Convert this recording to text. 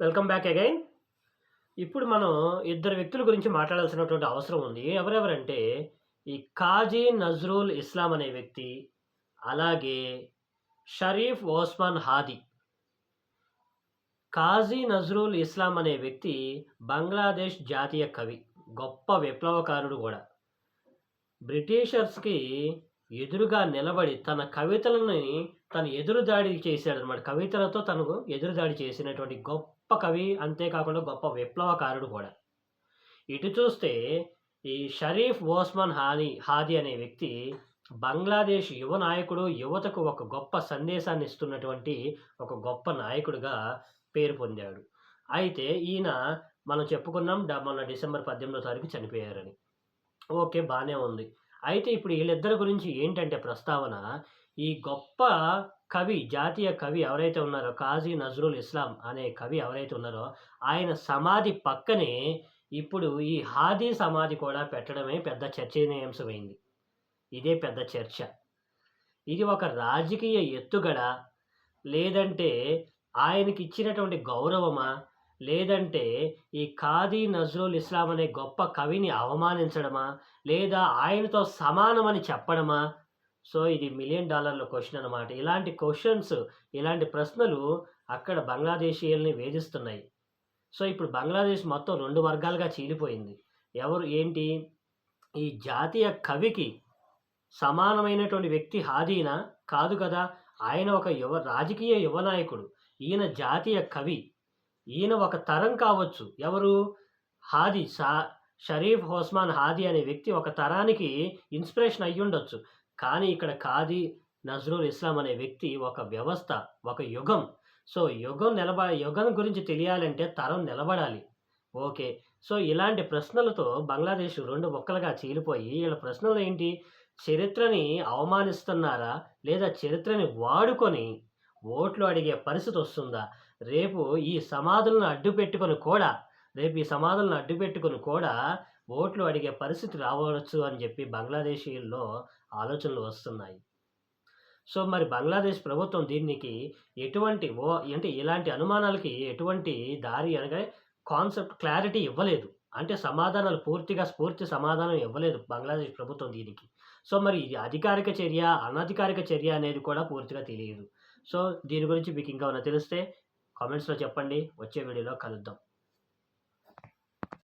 Welcome back again. ఇప్పుడు మనం ఇద్దరు వ్యక్తుల గురించి మాట్లాడాల్సినటువంటి అవసరం ఉంది. ఎవరెవరంటే ఈ కాజీ నజ్రుల్ ఇస్లాం అనే వ్యక్తి అలాగే షరీఫ్ ఓస్మాన్ హాది. కాజీ నజ్రుల్ ఇస్లాం అనే వ్యక్తి బంగ్లాదేశ్ జాతీయ కవి గొప్ప విప్లవకారుడు కూడా. బ్రిటిషర్స్కి ఎదురుగా నిలబడి తన కవితలని తను ఎదురుదాడి చేశాడు అనమాట కవితలతో తనకు ఎదురుదాడి చేసినటువంటి గొప్ప గొప్ప కవి అంతేకాకుండా గొప్ప విప్లవకారుడు కూడా. ఇటు చూస్తే ఈ షరీఫ్ ఓస్మాన్ హాని హాది అనే వ్యక్తి బంగ్లాదేశ్ యువ నాయకుడు యువతకు ఒక గొప్ప సందేశాన్ని ఇస్తున్నటువంటి ఒక గొప్ప నాయకుడిగా పేరు పొందాడు. అయితే ఈయన మనం చెప్పుకున్నాం మొన్న డిసెంబర్ పద్దెనిమిదో తారీఖు చనిపోయారని. ఓకే బాగానే ఉంది. అయితే ఇప్పుడు వీళ్ళిద్దరి గురించి ఏంటంటే ప్రస్తావన ఈ గొప్ప కవి జాతీయ కవి ఎవరైతే ఉన్నారో కాజీ నజరుల్ ఇస్లాం అనే కవి ఎవరైతే ఉన్నారో ఆయన సమాధి పక్కనే ఇప్పుడు ఈ హాదీ సమాధి కూడా పెట్టడమే పెద్ద చర్చనీయాంశమైంది. ఇదే పెద్ద చర్చ. ఇది ఒక రాజకీయ ఎత్తుగడ. లేదంటే ఆయనకి ఇచ్చినటువంటి గౌరవమా? లేదంటే ఈ ఖాదీ నజ్రుల్ ఇస్లాం అనే గొప్ప కవిని అవమానించడమా? లేదా ఆయనతో సమానమని చెప్పడమా? సో ఇది మిలియన్ డాలర్ల క్వశ్చన్ అనమాట ఇలాంటి క్వశ్చన్స్ ఇలాంటి ప్రశ్నలు అక్కడ బంగ్లాదేశీయుల్ని వేధిస్తున్నాయి. సో ఇప్పుడు బంగ్లాదేశ్ మొత్తం రెండు వర్గాలుగా చీలిపోయింది. ఎవరు ఏంటి? ఈ జాతీయ కవికి సమానమైనటువంటి వ్యక్తి హాదీనా? కాదు కదా ఆయన ఒక యువ రాజకీయ యువ నాయకుడు ఈయన జాతీయ కవి. ఈయన ఒక తరం కావచ్చు. ఎవరు? హాది షా షరీఫ్ హోస్మాన్ హాది అనే వ్యక్తి ఒక తరానికి ఇన్స్పిరేషన్ అయ్యుండొచ్చు. కానీ ఇక్కడ ఖాదీ నజరుల్ ఇస్లాం అనే వ్యక్తి ఒక వ్యవస్థ ఒక యుగం. సో యుగం నిలబ యుగం గురించి తెలియాలంటే తరం నిలబడాలి. ఓకే. సో ఇలాంటి ప్రశ్నలతో బంగ్లాదేశ్ రెండు ఒక్కలుగా చీలిపోయి వీళ్ళ ప్రశ్నలు ఏంటి? చరిత్రని అవమానిస్తున్నారా? లేదా చరిత్రని వాడుకొని ఓట్లు అడిగే పరిస్థితి వస్తుందా? రేపు ఈ సమాధులను అడ్డు పెట్టుకొని కూడా రేపు ఈ సమాధులను అడ్డు పెట్టుకొని కూడా ఓట్లు అడిగే పరిస్థితి రావచ్చు అని చెప్పి బంగ్లాదేశీల్లో ఆలోచనలు వస్తున్నాయి. సో మరి బంగ్లాదేశ్ ప్రభుత్వం దీనికి ఎటువంటి ఓ అంటే ఇలాంటి అనుమానాలకి ఎటువంటి దారి అనగా కాన్సెప్ట్ క్లారిటీ ఇవ్వలేదు. అంటే సమాధానాలు పూర్తిగా స్ఫూర్తి సమాధానం ఇవ్వలేదు బంగ్లాదేశ్ ప్రభుత్వం దీనికి. సో మరి ఇది అధికారిక చర్య అనధికారిక చర్య అనేది కూడా పూర్తిగా తెలియదు. సో దీని గురించి మీకు ఇంకా ఏమైనా తెలిస్తే కామెంట్స్లో చెప్పండి. వచ్చే వీడియోలో కలుద్దాం.